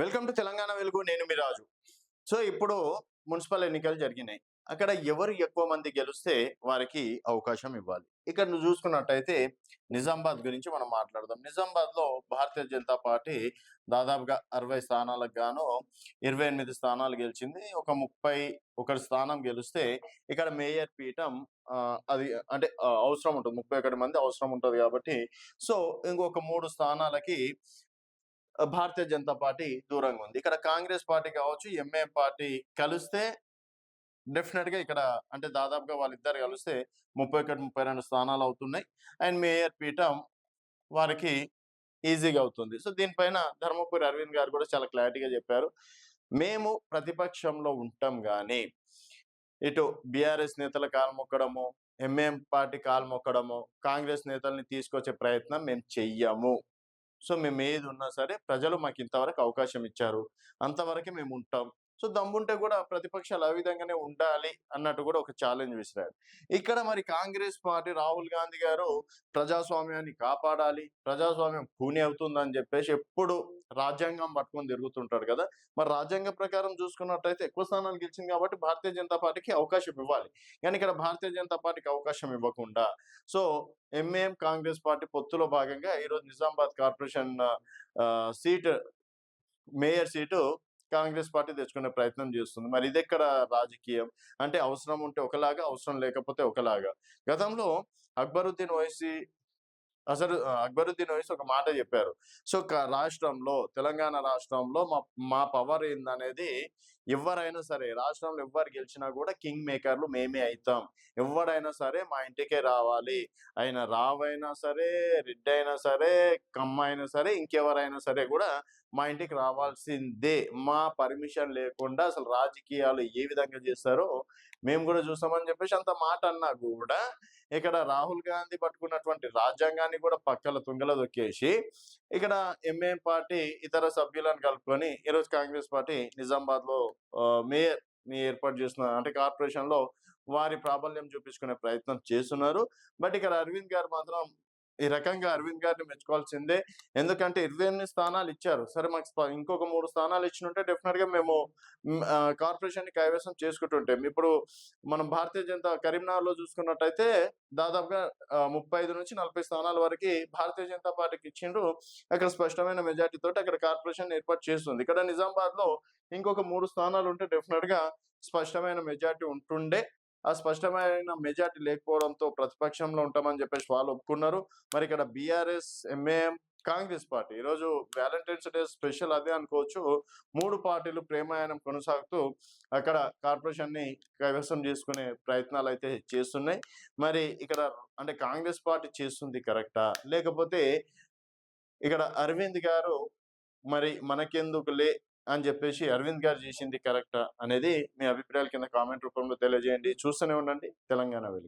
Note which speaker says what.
Speaker 1: Welcome to Telangana వెలుగు. నేను మీ రాజు. So ఇప్పుడు మున్సిపల్ ఎన్నికలు జరిగినాయి. అక్కడ ఎవరు ఎక్కువ మంది గెలిస్తే వారికి అవకాశం ఇవ్వాలి. ఇక్కడ నువ్వు చూసుకున్నట్టయితే నిజామాబాద్ గురించి మనం మాట్లాడదాం. నిజామాబాద్లో భారతీయ జనతా పార్టీ దాదాపుగా అరవై స్థానాలకు గాను ఇరవై ఎనిమిది స్థానాలు గెలిచింది. ఒక ముప్పై ఒకటి స్థానం గెలిస్తే ఇక్కడ మేయర్ పీఠం అది అంటే అవసరం ఉంటుంది. ముప్పై ఒకటి మంది అవసరం ఉంటుంది కాబట్టి. సో ఇంకొక మూడు స్థానాలకి భారతీయ జనతా పార్టీ దూరంగా ఉంది. ఇక్కడ కాంగ్రెస్ పార్టీ కావచ్చు ఎంఏ పార్టీ కలిస్తే డెఫినెట్గా ఇక్కడ అంటే దాదాపుగా వాళ్ళిద్దరు కలిస్తే ముప్పై ఒకటి ముప్పై రెండు స్థానాలు అవుతున్నాయి. అండ్ మేయర్ పీఠం వారికి ఈజీగా అవుతుంది. సో దీనిపైన ధర్మపురి అరవింద్ గారు కూడా చాలా క్లారిటీగా చెప్పారు. మేము ప్రతిపక్షంలో ఉంటాం కానీ ఇటు బీఆర్ఎస్ నేతల కాలు మొక్కడము ఎంఏం పార్టీ కాలు మొక్కడము కాంగ్రెస్ నేతల్ని తీసుకొచ్చే ప్రయత్నం మేము చెయ్యము. సో మేము ఏది ఉన్నా సరే ప్రజలు మాకు ఇంతవరకు అవకాశం ఇచ్చారు అంతవరకే మేము ఉంటాం సో దమ్ముంటే కూడా ప్రతిపక్షాలు ఆ విధంగానే ఉండాలి అన్నట్టు కూడా ఒక ఛాలెంజ్ విసిరాడు ఇక్కడ మరి కాంగ్రెస్ పార్టీ రాహుల్ గాంధీ గారు ప్రజాస్వామ్యాన్ని కాపాడాలి ప్రజాస్వామ్యం కూని అవుతుందని చెప్పేసి ఎప్పుడు రాజ్యాంగం పట్టుకొని తిరుగుతుంటాడు కదా! మరి రాజ్యాంగ ప్రకారం చూసుకున్నట్టయితే ఎక్కువ స్థానాలు గెలిచింది కాబట్టి భారతీయ జనతా పార్టీకి అవకాశం ఇవ్వాలి. కానీ ఇక్కడ భారతీయ జనతా పార్టీకి అవకాశం ఇవ్వకుండా సో ఎంఏఎం కాంగ్రెస్ పార్టీ పొత్తులో భాగంగా ఈరోజు Nizamabad corporation seat mayor seat Congress party తెచ్చుకునే ప్రయత్నం చేస్తుంది. మరి ఇది ఎక్కడ రాజకీయం? అంటే అవసరం ఉంటే ఒకలాగా అవసరం లేకపోతే ఒకలాగా. గతంలో అక్బరుద్దీన్ ఓవైసీ అసలు అక్బరుద్దీన్ ఓవైసీ ఒక మాట చెప్పారు. సో రాష్ట్రంలో తెలంగాణ రాష్ట్రంలో మా మా పవర్ ఏందనేది ఎవరైనా సరే రాష్ట్రంలో ఎవరు గెలిచినా కూడా కింగ్ మేకర్లు మేమే అవుతాం ఎవడైనా సరే మా ఇంటికే రావాలి. ఆయన రావైనా సరే రెడ్డి అయినా సరే కమ్మ అయినా సరే ఇంకెవరైనా సరే కూడా మా ఇంటికి రావాల్సిందే. మా పర్మిషన్ లేకుండా అసలు రాజకీయాలు ఏ విధంగా చేస్తారో మేము కూడా చూస్తామని చెప్పేసి అంత మాట అన్నా కూడా ఇక్కడ రాహుల్ గాంధీ పట్టుకున్నటువంటి రాజ్యాంగాన్ని కూడా పక్కల తుంగల దొక్కేసి ఇక్కడ ఎంఏఎం పార్టీ ఇతర సభ్యులను కలుపుకొని ఈరోజు కాంగ్రెస్ పార్టీ నిజామాబాద్లో మేయర్ని ఏర్పాటు చేస్తున్న అంటే కార్పొరేషన్లో వారి ప్రాబల్యం చూపించుకునే ప్రయత్నం చేస్తున్నారు. బట్ ఇక్కడ అరవింద్ గారు మాత్రం ఈ రకంగా అరవింద్ గారిని మెచ్చుకోవాల్సిందే. ఎందుకంటే ఇరవై ఎనిమిది స్థానాలు ఇచ్చారు. సరే మాకు ఇంకొక మూడు స్థానాలు ఇచ్చినుంటే డెఫినెట్గా మేము కార్పొరేషన్ని కైవసం చేసుకుంటుంటాం. ఇప్పుడు మనం భారతీయ జనతా కరీంనగర్లో చూసుకున్నట్టయితే దాదాపుగా ముప్పై ఐదు నుంచి నలభై స్థానాల వరకు భారతీయ జనతా పార్టీకి ఇచ్చిండ్రు. అక్కడ స్పష్టమైన మెజార్టీ తోటి అక్కడ కార్పొరేషన్ ఏర్పాటు చేస్తుంది. ఇక్కడ నిజామాబాద్లో ఇంకొక మూడు స్థానాలు ఉంటే డెఫినెట్గా స్పష్టమైన మెజార్టీ ఉంటుండే. ఆ స్పష్టమైన మెజార్టీ లేకపోవడంతో ప్రతిపక్షంలో ఉంటామని చెప్పేసి వాళ్ళు ఒప్పుకున్నారు. మరి ఇక్కడ బీఆర్ఎస్ ఎంఏఎం కాంగ్రెస్ పార్టీ ఈరోజు వ్యాలంటైన్స్ డే స్పెషల్ అదే అనుకోవచ్చు. మూడు పార్టీలు ప్రేమాయణం కొనసాగుతూ అక్కడ కార్పొరేషన్ని కైవసం చేసుకునే ప్రయత్నాలు అయితే చేస్తున్నాయి. మరి ఇక్కడ అంటే కాంగ్రెస్ పార్టీ చేస్తుంది కరెక్టా? లేకపోతే ఇక్కడ అరవింద్ గారు మరి మనకెందుకు లే అని చెప్పేసి అరవింద్ గారు చేసింది కరెక్టా అనేది మీ అభిప్రాయాల కింద కామెంట్ రూపంలో తెలియజేయండి. చూస్తూనే ఉండండి. తెలంగాణ వెలుగు.